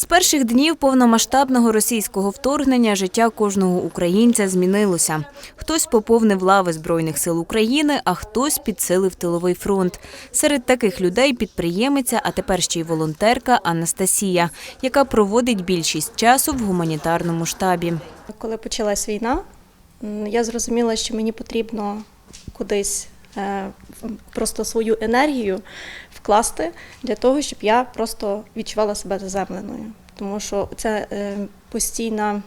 З перших днів повномасштабного російського вторгнення життя кожного українця змінилося. Хтось поповнив лави Збройних сил України, а хтось підсилив тиловий фронт. Серед таких людей підприємиця, а тепер ще й волонтерка Анастасія, яка проводить більшість часу в гуманітарному штабі. Коли почалась війна, я зрозуміла, що мені потрібно кудись просто свою енергію вкласти для того, щоб я просто відчувала себе заземленою. Тому що це е, постійна,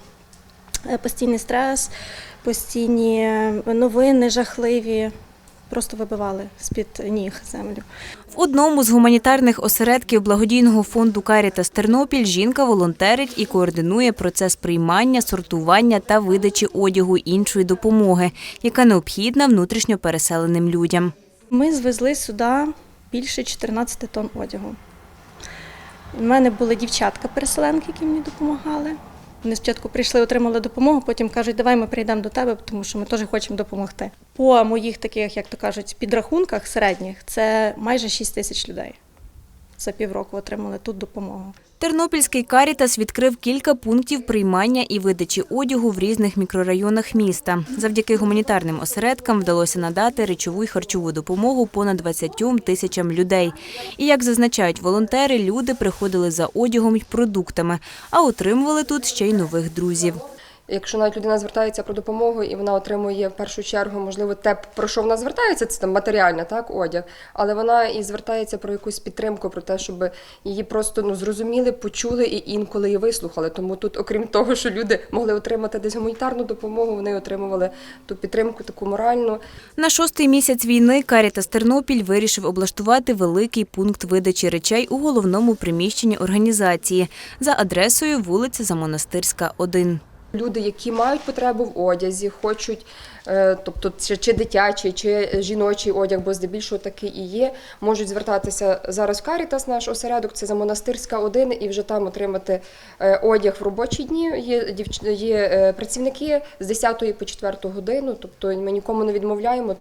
е, постійний стрес, постійні новини жахливі. Просто вибивали з-під ніг землю. В одному з гуманітарних осередків благодійного фонду Карітас Тернопіль жінка волонтерить і координує процес приймання, сортування та видачі одягу іншої допомоги, яка необхідна внутрішньо переселеним людям. Ми звезли сюди більше 14 тонн одягу. У мене були дівчатка-переселенки, які мені допомагали. Вони спочатку прийшли, отримали допомогу, потім кажуть, давай ми прийдемо до тебе, тому що ми теж хочемо допомогти. По моїх таких, як то кажуть, підрахунках середніх, це майже 6 тисяч людей за півроку отримали тут допомогу. Тернопільський Карітас відкрив кілька пунктів приймання і видачі одягу в різних мікрорайонах міста. Завдяки гуманітарним осередкам вдалося надати речову й харчову допомогу понад 20 тисячам людей. І як зазначають волонтери, люди приходили за одягом й продуктами, а отримували тут ще й нових друзів. Якщо навіть людина звертається про допомогу і вона отримує в першу чергу, можливо, те, про що вона звертається, це там матеріальне, так, одяг, але вона і звертається про якусь підтримку, про те, щоб її просто ну зрозуміли, почули і інколи і вислухали. Тому тут, окрім того, що люди могли отримати десь гуманітарну допомогу, вони отримували ту підтримку, таку моральну. На шостий місяць війни Карітас Тернопіль вирішив облаштувати великий пункт видачі речей у головному приміщенні організації за адресою вулиця Замонастирська, 1. Люди, які мають потребу в одязі, хочуть, е, тобто чи, чи дитячий, чи жіночий одяг, бо здебільшого такий і є, можуть звертатися зараз в Карітас, наш осередок, це за монастирська 1, і вже там отримати е, одяг в робочі дні. Є, дівч- є е, працівники з 10 по 4 годину, тобто ми нікому не відмовляємо.